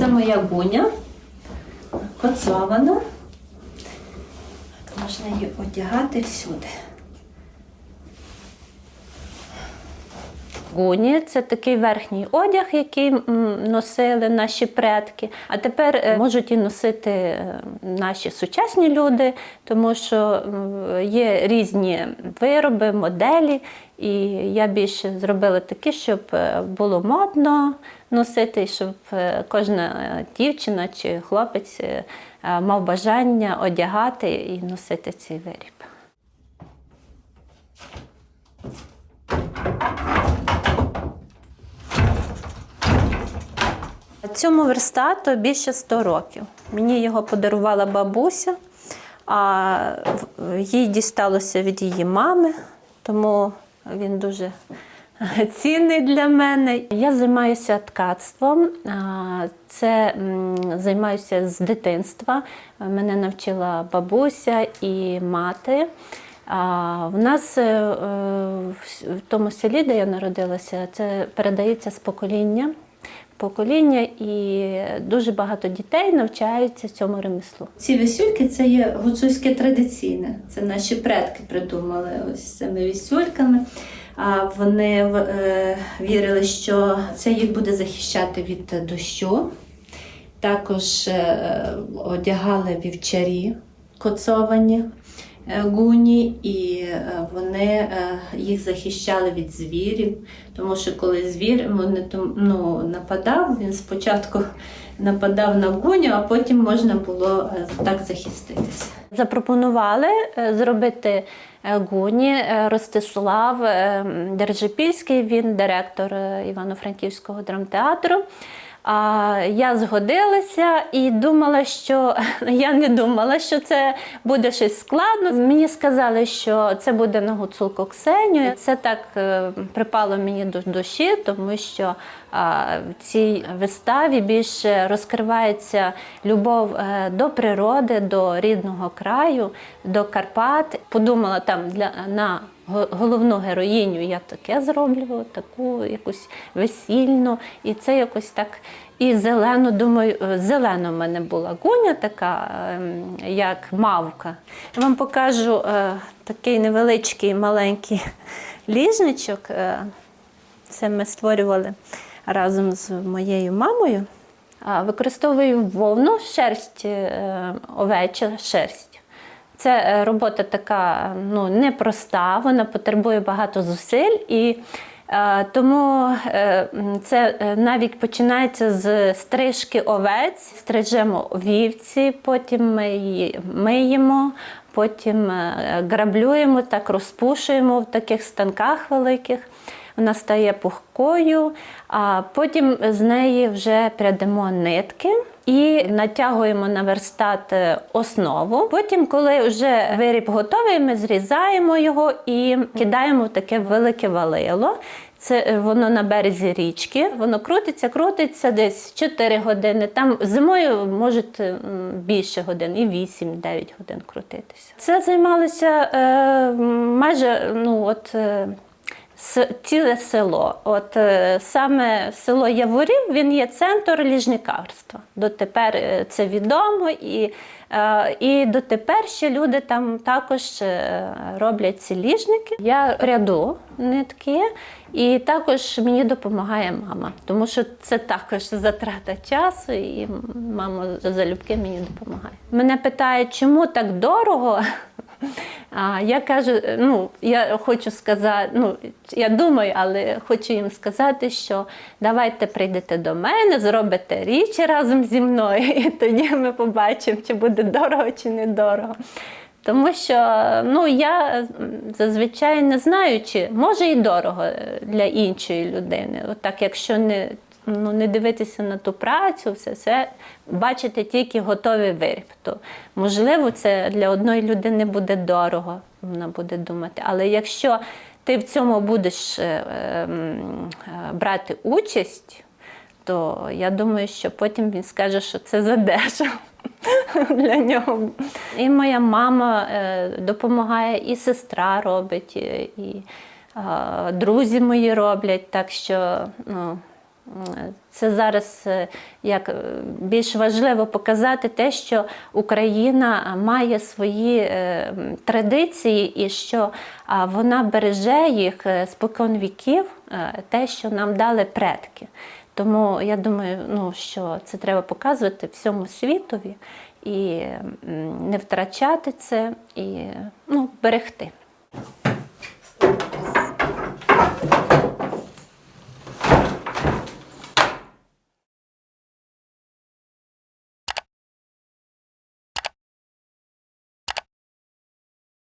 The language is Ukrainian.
Це моя гуня, коцована. Можна її одягати всюди. Гуні це такий верхній одяг, який носили наші предки. А тепер е, можуть і носити е, наші сучасні люди, тому що є різні вироби, моделі. І я більше зробила такі, щоб е, було модно носити, щоб кожна дівчина чи хлопець мав бажання одягати і носити цей виріб. Цьому верстату більше 100 років. Мені його подарувала бабуся, а їй дісталося від її мами, тому він дуже цінний для мене. Я займаюся ткацтвом. Це займаюся з дитинства. Мене навчила бабуся і мати. А, в нас е, е, в тому селі, де я народилася, це передається з покоління покоління, і дуже багато дітей навчаються цьому ремеслу. Ці вісюльки це є гуцульське традиційне. Це наші предки придумали ось цими вісюльками. А вони е, вірили, що це їх буде захищати від дощу. Також е, одягали вівчарі коцовані гуні, і е, вони е, їх захищали від звірів. Тому що коли звір вони, ну, нападав, він спочатку нападав на гуню, а потім можна було е, так захиститися. Запропонували е, зробити е, гуні е, Ростислав е, Держипільський, він директор е, Івано-Франківського драмтеатру. А я згодилася і думала, що я не думала, що це буде щось складно. Мені сказали, що це буде на гуцулку Ксенію. Це так е, припало мені до душі, тому що в цій виставі більше розкривається любов е, до природи, до рідного краю, до Карпат. Подумала там для на головну героїню я таке зроблю, таку якусь весільну, і це якось так. І зелену, думаю, е, зелена в мене була гуня така, ем, як мавка. Я вам покажу е, такий невеличкий маленький ліжничок. Е, це ми створювали разом з моєю мамою. Використовую вовну, шерсть овеча шерсть. Це е, робота така ну, непроста, вона потребує багато зусиль. І е, тому е, це навіть починається з стрижки овець, стрижемо вівці, потім ми її миємо, потім граблюємо, так розпушуємо в таких станках великих. Вона стає пухкою, а потім з неї вже прядемо нитки і натягуємо на верстат е, основу. Потім, коли вже виріб готовий, ми зрізаємо його і кидаємо в таке велике валило. Це е, воно на березі річки, воно крутиться, крутиться десь 4 години. Там зимою може більше годин, і 8-9 годин крутитися. Це займалося е, майже ну, от, е, ціле село. От е, саме село Яворів, він є центр ліжникарства. Дотепер е, це відомо, і, е, і дотепер ще люди там також роблять ці ліжники. Я пряду нитки, і також мені допомагає мама, тому що це також затрата часу, і мама залюбки мені допомагає. Мене питають, чому так дорого? А я кажу, ну я хочу сказати, ну я думаю, але хочу їм сказати, що давайте прийдете до мене, зробите річ разом зі мною, і тоді ми побачимо, чи буде дорого, чи не дорого. Тому що ну, я зазвичай не знаю, чи може і дорого е, для іншої людини. Отак, якщо не, ну, не дивитися на ту працю, все це бачити тільки готовий виріб. То можливо, це для одної людини буде дорого, вона буде думати. Але якщо ти в цьому будеш е, е, е, брати участь, то я думаю, що потім він скаже, що це задешево для нього. І моя мама е, допомагає, і сестра робить, і, е, друзі мої роблять. Так що ну, це зараз е, як е, більш важливо показати те, що Україна має свої е, традиції і що вона береже їх спокон віків, те, що нам дали предки. Тому я думаю, ну, що це треба показувати всьому світові і не втрачати це і ну, берегти.